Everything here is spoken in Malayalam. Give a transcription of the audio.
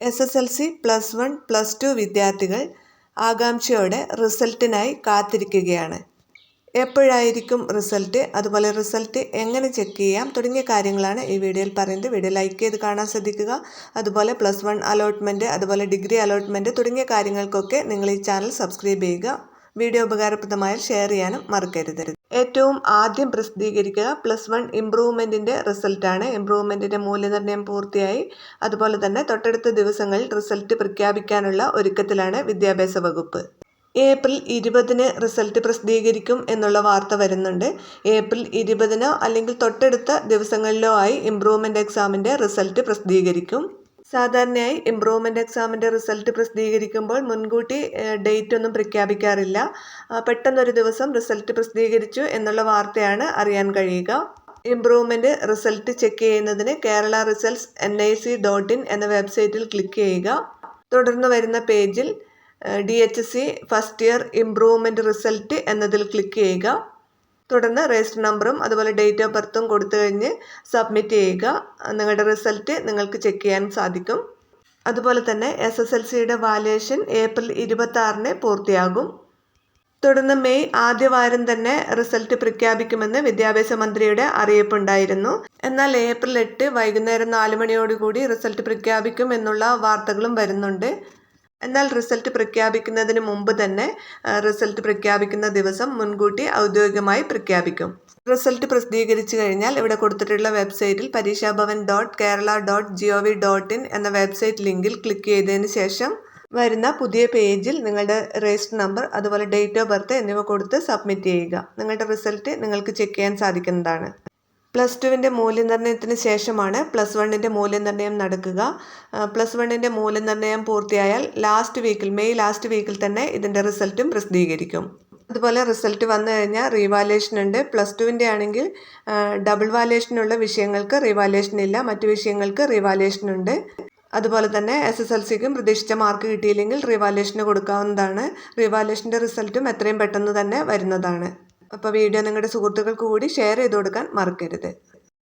S S L C plus one plus two വിദ്യാർത്ഥികൾ ആകാംക്ഷയോടെ റിസൾട്ടിനായി കാത്തിരിക്കുകയാണ്. എപ്പോഴായിരിക്കും റിസൾട്ട്? അതുപോലെ റിസൾട്ട് എങ്ങനെ ചെക്ക് ചെയ്യാം? തുടങ്ങിയ കാര്യങ്ങളാണ് ഈ വീഡിയോയിൽ പറയുന്നത്. വീഡിയോ ലൈക്ക് ചെയ്ത് കാണാൻ ശ്രദ്ധിക്കുക. അതുപോലെ പ്ലസ് വൺ അലോട്ട്മെന്റ് അതുപോലെ ഡിഗ്രി അലോട്ട്മെന്റ് തുടങ്ങിയ കാര്യങ്ങൾക്കൊക്കെ നിങ്ങൾ ഈ ചാനൽ സബ്സ്ക്രൈബ് ചെയ്യുക. വീഡിയോ ഉപകാരപ്രദമായാൽ ഷെയർ ചെയ്യാനും മറക്കരുത് ഏറ്റവും ആദ്യം പ്രസിദ്ധീകരിക്കുക പ്ലസ് വൺ ഇമ്പ്രൂവ്മെന്റിന്റെ റിസൾട്ടാണ്. ഇമ്പ്രൂവ്മെന്റിന്റെ മൂല്യനിർണയം പൂർത്തിയായി. അതുപോലെ തന്നെ തൊട്ടടുത്ത ദിവസങ്ങളിൽ റിസൾട്ട് പ്രഖ്യാപിക്കാനുള്ള ഒരുക്കത്തിലാണ് വിദ്യാഭ്യാസ വകുപ്പ്. ഏപ്രിൽ ഇരുപതിന് റിസൾട്ട് പ്രസിദ്ധീകരിക്കും എന്നുള്ള വാർത്ത വരുന്നുണ്ട്. ഏപ്രിൽ ഇരുപതിനോ അല്ലെങ്കിൽ തൊട്ടടുത്ത ദിവസങ്ങളിലോ ആയി ഇമ്പ്രൂവ്മെന്റ് എക്സാമിന്റെ റിസൾട്ട് പ്രസിദ്ധീകരിക്കും. സാധാരണയായി ഇമ്പ്രൂവ്മെന്റ് എക്സാമിന്റെ റിസൾട്ട് പ്രസിദ്ധീകരിക്കുമ്പോൾ മുൻകൂട്ടി ഡേറ്റ് ഒന്നും പ്രഖ്യാപിക്കാറില്ല. പെട്ടെന്നൊരു ദിവസം റിസൾട്ട് പ്രസിദ്ധീകരിച്ചു എന്നുള്ള വാർത്തയാണ് അറിയാൻ കഴിയുക. ഇമ്പ്രൂവ്മെന്റ് റിസൾട്ട് ചെക്ക് ചെയ്യുന്നതിന് Kerala results N I C dot in എന്ന വെബ്സൈറ്റിൽ ക്ലിക്ക് ചെയ്യുക. തുടർന്ന് വരുന്ന പേജിൽ D H C first year improvement result എന്നതിൽ ക്ലിക്ക് ചെയ്യുക. തുടർന്ന് രജിസ്റ്റർ നമ്പറും അതുപോലെ ഡേറ്റ് ഓഫ് ബർത്തും കൊടുത്തു കഴിഞ്ഞ് സബ്മിറ്റ് ചെയ്യുക. നിങ്ങളുടെ റിസൾട്ട് നിങ്ങൾക്ക് ചെക്ക് ചെയ്യാൻ സാധിക്കും. അതുപോലെ തന്നെ എസ് എസ് എൽ സിയുടെ വാല്യുവേഷൻ ഏപ്രിൽ ഇരുപത്തി പൂർത്തിയാകും. തുടർന്ന് മെയ് ആദ്യ വാരം തന്നെ റിസൾട്ട് പ്രഖ്യാപിക്കുമെന്ന് വിദ്യാഭ്യാസ മന്ത്രിയുടെ അറിയിപ്പുണ്ടായിരുന്നു. എന്നാൽ ഏപ്രിൽ എട്ട് വൈകുന്നേരം നാല് മണിയോടുകൂടി റിസൾട്ട് പ്രഖ്യാപിക്കും എന്നുള്ള വാർത്തകളും വരുന്നുണ്ട്. എന്നാൽ റിസൾട്ട് പ്രഖ്യാപിക്കുന്നതിന് മുമ്പ് തന്നെ റിസൾട്ട് പ്രഖ്യാപിക്കുന്ന ദിവസം മുൻകൂട്ടി ഔദ്യോഗികമായി പ്രഖ്യാപിക്കും. റിസൾട്ട് പ്രസിദ്ധീകരിച്ചു കഴിഞ്ഞാൽ ഇവിടെ കൊടുത്തിട്ടുള്ള വെബ്സൈറ്റിൽ Pareekshabhavan dot Kerala dot G O V dot in എന്ന വെബ്സൈറ്റ് ലിങ്കിൽ ക്ലിക്ക് ചെയ്തതിന് ശേഷം വരുന്ന പുതിയ പേജിൽ നിങ്ങളുടെ രജിസ്റ്റർ നമ്പർ അതുപോലെ ഡേറ്റ് ഓഫ് ബർത്ത് എന്നിവ കൊടുത്ത് സബ്മിറ്റ് ചെയ്യുക. നിങ്ങളുടെ റിസൾട്ട് നിങ്ങൾക്ക് ചെക്ക് ചെയ്യാൻ സാധിക്കുന്നതാണ്. പ്ലസ് ടുവിന്റെ മൂല്യനിർണയത്തിന് ശേഷമാണ് പ്ലസ് വണ്ണിന്റെ മൂല്യനിർണയം നടക്കുക. പ്ലസ് വണ്ണിന്റെ മൂല്യനിർണയം പൂർത്തിയായാൽ ലാസ്റ്റ് വീക്കിൽ മെയ് ലാസ്റ്റ് വീക്കിൽ തന്നെ ഇതിന്റെ റിസൾട്ടും പ്രസിദ്ധീകരിക്കും. അതുപോലെ റിസൾട്ട് വന്നു കഴിഞ്ഞാൽ റീവാലുവേഷൻ ഉണ്ട്. പ്ലസ് ടുവിന്റെ ആണെങ്കിൽ ഡബിൾ വാലുവേഷനുള്ള വിഷയങ്ങൾക്ക് റീവാലുവേഷൻ ഇല്ല. മറ്റു വിഷയങ്ങൾക്ക് റീവാലുവേഷൻ ഉണ്ട്. അതുപോലെ തന്നെ എസ് എസ് എൽ സിക്കും പ്രതീക്ഷിച്ച മാർക്ക് കിട്ടിയില്ലെങ്കിൽ റീവാലുവേഷന് കൊടുക്കാവുന്നതാണ്. റീവാലുവേഷന്റെ റിസൾട്ടും എത്രയും പെട്ടെന്ന് തന്നെ വരുന്നതാണ്. അപ്പോൾ വീഡിയോ നിങ്ങളുടെ സുഹൃത്തുക്കൾക്ക് കൂടി ഷെയർ ചെയ്ത് കൊടുക്കാൻ മറക്കരുത്.